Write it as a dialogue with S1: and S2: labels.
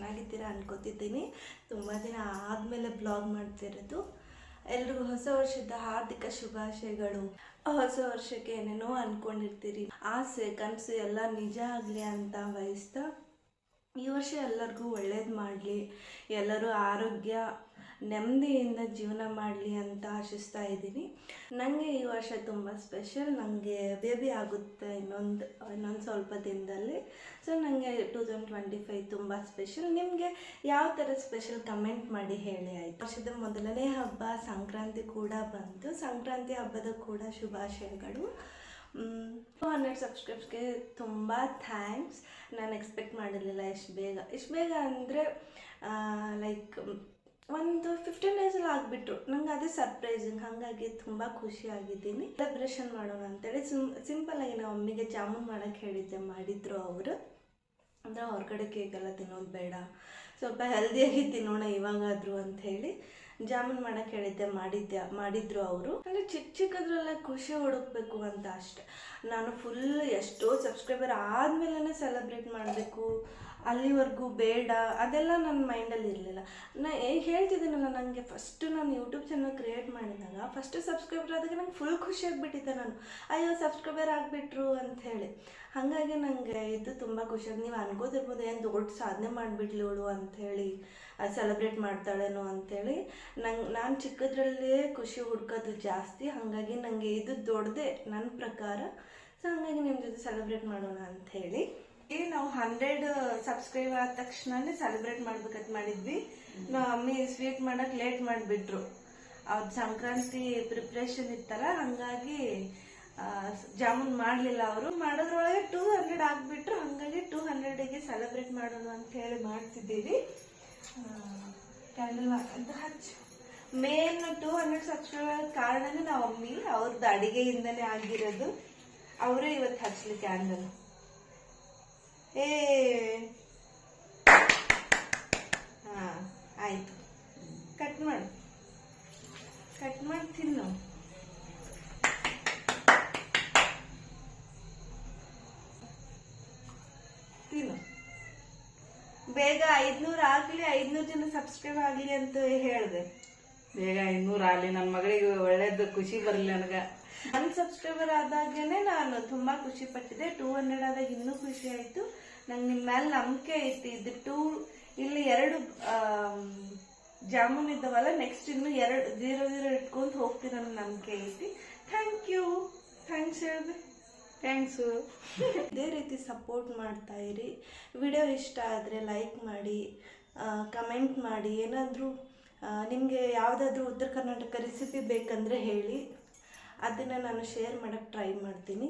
S1: ಮಾಡ್ಕೋತಿದ್ದೀನಿ ತುಂಬ ದಿನ ಆದಮೇಲೆ ಬ್ಲಾಗ್ ಮಾಡ್ತಿರೋದು. ಎಲ್ರಿಗೂ ಹೊಸ ವರ್ಷದ ಹಾರ್ದಿಕ ಶುಭಾಶಯಗಳು. ಹೊಸ ವರ್ಷಕ್ಕೆ ಏನೇನೋ ಅಂದ್ಕೊಂಡಿರ್ತೀರಿ ಆಸೆ, ಕನಸು ಎಲ್ಲ ನಿಜ ಆಗಲಿ ಅಂತ ಬಯಸ್ತಾ ಈ ವರ್ಷ ಎಲ್ಲರಿಗೂ ಒಳ್ಳೇದು ಮಾಡಲಿ, ಎಲ್ಲರೂ ಆರೋಗ್ಯ ನೆಮ್ಮದಿಯಿಂದ ಜೀವನ ಮಾಡಲಿ ಅಂತ ಆಶಿಸ್ತಾ ಇದ್ದೀನಿ. ನನಗೆ ಈ ವರ್ಷ ತುಂಬ ಸ್ಪೆಷಲ್ ನನಗೆ ಬೇಬಿ ಆಗುತ್ತೆ ಇನ್ನೊಂದು ಇನ್ನೊಂದು ಸ್ವಲ್ಪ ದಿನದಲ್ಲಿ. ಸೊ ನನಗೆ ಟೂ ತೌಸಂಡ್ ಟ್ವೆಂಟಿ ಫೈವ್ ತುಂಬ ಸ್ಪೆಷಲ್. ನಿಮಗೆ ಯಾವ ಥರ ಸ್ಪೆಷಲ್ ಕಮೆಂಟ್ ಮಾಡಿ ಹೇಳಿ ಆಯಿತು. ವರ್ಷದ ಮೊದಲನೇ ಹಬ್ಬ, ಸಂಕ್ರಾಂತಿ ಕೂಡ ಬಂತು. ಸಂಕ್ರಾಂತಿ ಹಬ್ಬದ ಕೂಡ ಶುಭಾಶಯಗಳು. ಟು ಹಂಡ್ರೆಡ್ ಸಬ್ಸ್ಕ್ರೈಬ್ಸ್ಗೆ ತುಂಬ ಥ್ಯಾಂಕ್ಸ್ ನಾನು ಎಕ್ಸ್ಪೆಕ್ಟ್ ಮಾಡಿರಲಿಲ್ಲ ಇಷ್ಟು ಬೇಗ. ಇಷ್ಟು ಬೇಗ ಅಂದರೆ ಲೈಕ್ ಒಂದು ಫಿಫ್ಟೀನ್ ಡೇಸಲ್ಲಿ ಆಗಿಬಿಟ್ರು. ನಂಗೆ ಅದೇ ಸರ್ಪ್ರೈಸಿಂಗ್ ಹಾಗಾಗಿ ತುಂಬ ಖುಷಿಯಾಗಿದ್ದೀನಿ ಸೆಲೆಬ್ರೇಷನ್ ಮಾಡೋಣ ಅಂತೇಳಿ ಸಿಂ ಸಿಂಪಲ್ಲಾಗಿ ನಾವು ಮಮ್ಮಿಗೆ ಜಾಮೂನ್ ಮಾಡೋಕ್ಕೆ ಹೇಳಿದ್ದೆ, ಮಾಡಿದ್ರು ಅವರು. ಅಂದರೆ ಹೊರಗಡೆ ಕೇಕೆಲ್ಲ ತಿನ್ನೋದು ಬೇಡ. ಸ್ವಲ್ಪ ಹೆಲ್ದಿಯಾಗಿ ತಿನ್ನೋಣ ಇವಾಗಾದರೂ ಅಂಥೇಳಿ ಜಾಮೂನ್ ಮಾಡಕ್ಕೆ ಹೇಳಿದ್ದೆ, ಮಾಡಿದ್ದೆ, ಮಾಡಿದ್ರು ಅವರು. ಅಂದರೆ ಚಿಕ್ಕ ಚಿಕ್ಕದ್ರಲ್ಲ ಖುಷಿ ಹುಡುಕ್ಬೇಕು ಅಂತ ಅಷ್ಟೆ. ನಾನು ಫುಲ್ ಎಷ್ಟೋ ಸಬ್ಸ್ಕ್ರೈಬರ್ ಆದಮೇಲೆ ಸೆಲೆಬ್ರೇಟ್ ಮಾಡಬೇಕು. ಅಲ್ಲಿವರೆಗೂ ಬೇಡ, ಅದೆಲ್ಲ ನನ್ನ ಮೈಂಡಲ್ಲಿ ಇರಲಿಲ್ಲ. ನಾ ಹೇಳ್ತಿದ್ದೀನಲ್ಲ ನನಗೆ ಫಸ್ಟು ನಾನು ಯೂಟ್ಯೂಬ್ ಚಾನಲ್ ಕ್ರಿಯೇಟ್ ಮಾಡಿದಾಗ ಫಸ್ಟು ಸಬ್ಸ್ಕ್ರೈಬರ್ ಆದಾಗ ನಂಗೆ ಫುಲ್ ಖುಷಿ ಆಗಿಬಿಟ್ಟಿದ್ದೆ ನಾನು. ಅಯ್ಯೋ ಸಬ್ಸ್ಕ್ರೈಬರ್ ಆಗಿಬಿಟ್ರು ಅಂತ ಹಾಗಾಗಿ ನನಗೆ ಇದು ತುಂಬ ಖುಷಿ ನೀವು ಅನ್ಕೋತಿರ್ಬೋದು ಏನು ದೊಡ್ಡ ಸಾಧನೆ ಮಾಡಿಬಿಡ್ಲಿ ಅವಳು ಅಂಥೇಳಿ ಸೆಲೆಬ್ರೇಟ್ ಮಾಡ್ತಾಳೇನೋ ಅಂಥೇಳಿ ನಂಗೆ ನಾನು ಚಿಕ್ಕದ್ರಲ್ಲೇ ಖುಷಿ ಹುಡ್ಕೋದು ಜಾಸ್ತಿ. ಹಾಗಾಗಿ ನನಗೆ ಇದು ದೊಡ್ಡದೇ ನನ್ನ ಪ್ರಕಾರ. ಸೊ ಹಾಗಾಗಿ ನಿಮ್ಮ ಜೊತೆ ಸೆಲೆಬ್ರೇಟ್ ಮಾಡೋಣ ಅಂಥೇಳಿ ಈಗ ನಾವು ಹಂಡ್ರೆಡ್ ಸಬ್ಸ್ಕ್ರೈಬ್ ಆದ ತಕ್ಷಣನೇ ಸೆಲೆಬ್ರೇಟ್ ಮಾಡ್ಬೇಕಂತ ಮಾಡಿದ್ವಿ. ನಾವು ಮಮ್ಮಿ ಸ್ವೀಟ್ ಮಾಡಕ್ ಲೇಟ್ ಮಾಡಿಬಿಟ್ರು. ಅವ್ರ ಸಂಕ್ರಾಂತಿ ಪ್ರಿಪ್ರೇಷನ್ ಇತ್ತಲ್ಲ, ಹಾಗಾಗಿ ಜಾಮೂನ್ ಮಾಡಲಿಲ್ಲ ಅವರು. ಮಾಡೋದ್ರೊಳಗೆ ಟೂ ಹಂಡ್ರೆಡ್ ಆಗಿಬಿಟ್ರು. ಹಾಗಾಗಿ ಟೂ ಹಂಡ್ರೆಡಿಗೆ ಸೆಲೆಬ್ರೇಟ್ ಮಾಡೋಣ ಅಂತ ಹೇಳಿ ಮಾಡ್ತಿದ್ದೀವಿ. ಕ್ಯಾಂಡಲ್ ಅಂತ ಹಚ್ಚು. ಮೇನ್ ಟೂ ಹಂಡ್ರೆಡ್ ಸಬ್ಸ್ಕ್ರೈಬರ್ ಕಾರಣನೇ ನಾವು ಅಮ್ಮಿ ಅವ್ರದ್ದು ಅಡಿಗೆಯಿಂದನೇ ಆಗಿರೋದು. ಅವರೇ ಇವತ್ತು ಹಚ್ಚಲಿ ಕ್ಯಾಂಡಲ್ ಏ. ಹಾ, ಆಯ್ತು. ಕಟ್ ಮಾಡಿ. ಕಟ್ ಮಾಡಿ ತಿನ್ನು. ತಿನ್ನು. ಬೇಗ ಐದ್ನೂರು ಆಗ್ಲಿ, ಐದ್ನೂರು ಜನ ಸಬ್ಸ್ಕ್ರೈಬ್ ಆಗ್ಲಿ ಅಂತ ಹೇಳಿದೆ.
S2: ಬೇಗ ಇನ್ನೂರು ಆಗಲಿ ನನ್ನ ಮಗಳಿಗೆ ಒಳ್ಳೇದು, ಖುಷಿ ಬರಲಿ ನನಗೆ.
S1: ನನ್ನ ಸಬ್ಸ್ಕ್ರೈಬರ್ ಆದಾಗೇನೆ ನಾನು ತುಂಬಾ ಖುಷಿ ಪಟ್ಟಿದ್ದೆ. ಟೂ ಹಂಡ್ರೆಡ್ ಆದಾಗ ಇನ್ನೂ ಖುಷಿ ಆಯ್ತು. ನಂಗೆ ನಿಮ್ಮ ಮೇಲೆ ನಂಬಿಕೆ ಐತಿ. ಇದು ಟೂ ಇಲ್ಲಿ ಎರಡು ಜಾಮೂನ್ ಇದ್ದಾವಲ್ಲ ನೆಕ್ಸ್ಟ್ ಇನ್ನು ಎರಡು ಜೀರೋ ಜೀರೋ ಇಟ್ಕೊಂಡ್ ಹೋಗ್ತೀನಿ ಅನ್ನೋ ನಂಬಿಕೆ ಐತಿ. ಥ್ಯಾಂಕ್ ಯು ಥ್ಯಾಂಕ್ಸ್ ಹೇಳಿದೆ.
S2: ಥ್ಯಾಂಕ್ಸು
S1: ಇದೇ ರೀತಿ ಸಪೋರ್ಟ್ ಮಾಡ್ತಾ ಇರಿ. ವಿಡಿಯೋ ಇಷ್ಟ ಆದರೆ ಲೈಕ್ ಮಾಡಿ ಕಮೆಂಟ್ ಮಾಡಿ. ಏನಾದರೂ ನಿಮಗೆ ಯಾವುದಾದ್ರೂ ಉತ್ತರ ಕರ್ನಾಟಕ ರೆಸಿಪಿ ಬೇಕಂದರೆ ಹೇಳಿ. ಅದನ್ನು ನಾನು ಶೇರ್ ಮಾಡೋಕ್ಕೆ ಟ್ರೈ ಮಾಡ್ತೀನಿ.